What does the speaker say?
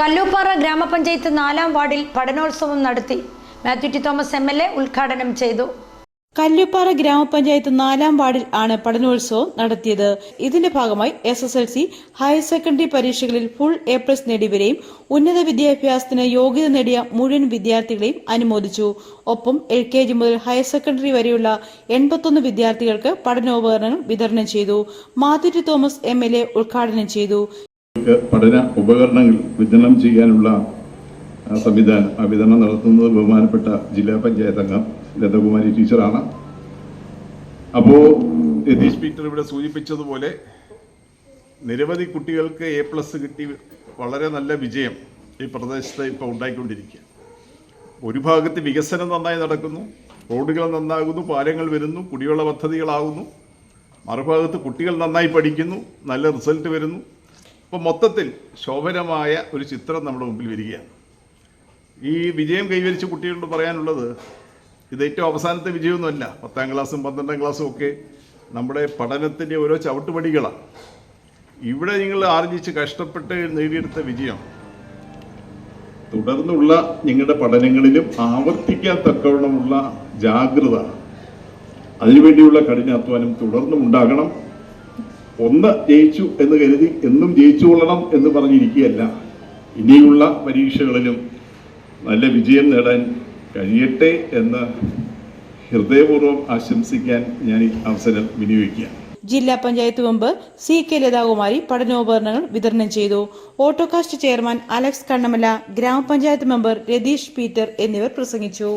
കല്ലൂപ്പാറ ഗ്രാമപഞ്ചായത്ത് നാലാം വാർഡിൽ പഠനോത്സവം നടത്തി. Mathew T Thomas M L A ഉദ്ഘാടനം ചെയ്തു. കല്ലുപ്പാറ ഗ്രാമപഞ്ചായത്ത് നാലാം വാർഡിൽ ആണ് പഠനോത്സവം നടത്തിയത്. ഇതിന്റെ ഭാഗമായി S S L C higher secondary പരീക്ഷകളിൽ ഫുൾ എ പ്ലസ് നേടിയവരെയും ഉന്നത വിദ്യാഭ്യാസത്തിന് യോഗ്യത നേടിയ മുഴുവൻ വിദ്യാർത്ഥികളെയും അനുമോദിച്ചു. ഒപ്പം എൽ കെ ജി മുതൽ ഹയർ സെക്കൻഡറി വരെയുള്ള എൺപത്തൊന്ന് വിദ്യാർത്ഥികൾക്ക് പഠനോപകരണങ്ങൾ വിതരണം ചെയ്തു. T Thomas M L A ഉദ്ഘാടനം ചെയ്തു. പഠന ഉപകരണങ്ങൾ വിതരണം ചെയ്യാനുള്ള സംവിധാനം ആ വിതരണം നടത്തുന്നത് ബഹുമാനപ്പെട്ട ജില്ലാ പഞ്ചായത്ത് അംഗം ലതകുമാരി ടീച്ചറാണ്. അപ്പോൾ യതീഷ് പീറ്റർ ഇവിടെ സൂചിപ്പിച്ചതുപോലെ നിരവധി കുട്ടികൾക്ക് എ പ്ലസ് കിട്ടി. വളരെ നല്ല വിജയം ഈ പ്രദേശത്ത് ഇപ്പോൾ ഉണ്ടായിക്കൊണ്ടിരിക്കുക ഒരു ഭാഗത്ത് വികസനം നന്നായി നടക്കുന്നു റോഡുകൾ നന്നാകുന്നു പാലങ്ങൾ വരുന്നു കുടിവെള്ള പദ്ധതികളാകുന്നു. മറുഭാഗത്ത് കുട്ടികൾ നന്നായി പഠിക്കുന്നു നല്ല റിസൾട്ട് വരുന്നു. അപ്പോൾ മൊത്തത്തിൽ ശോഭനമായ ഒരു ചിത്രം നമ്മുടെ മുമ്പിൽ വരികയാണ്. ഈ വിജയം കൈവരിച്ച കുട്ടികളോട് പറയാനുള്ളത് ഇത് ഏറ്റവും അവസാനത്തെ വിജയമൊന്നുമല്ല. പത്താം ക്ലാസ്സും പന്ത്രണ്ടാം ക്ലാസ്സും ഒക്കെ നമ്മുടെ പഠനത്തിന്റെ ഓരോ ചവിട്ടുപടികളാണ് ഇവിടെ നിങ്ങൾ ആർജിച്ച് കഷ്ടപ്പെട്ട് നേടിയെടുത്ത വിജയം. തുടർന്നുള്ള നിങ്ങളുടെ പഠനങ്ങളിലും ആവർത്തിക്കാൻ തക്കവണ്ണമുള്ള ജാഗ്രത. അതിനുവേണ്ടിയുള്ള കഠിനാധ്വാനം തുടർന്നും ഉണ്ടാകണം. ഒന്ന് ജയിച്ചു എന്ന് കരുതി എന്നും ജയിച്ചു കൊള്ളണം എന്ന് പറഞ്ഞിരിക്കുകയല്ല. ഇനിയുള്ള പരീക്ഷകളിലും നല്ല വിജയം നേടാൻ കഴിയട്ടെ എന്ന് ഹൃദയപൂർവം ആശംസിക്കാൻ ഞാൻ ഈ അവസരം വിനിയോഗിക്കുകയാണ്. ജില്ലാ panchayat member C K Lathakumari പഠനോപകരണങ്ങൾ വിതരണം ചെയ്തു. ഓട്ടോകാസ്റ്റ് ചെയർമാൻ അലക്സ് കണ്ണമല ഗ്രാമപഞ്ചായത്ത് മെമ്പർ രതീഷ് പീറ്റർ എന്നിവർ പ്രസംഗിച്ചു.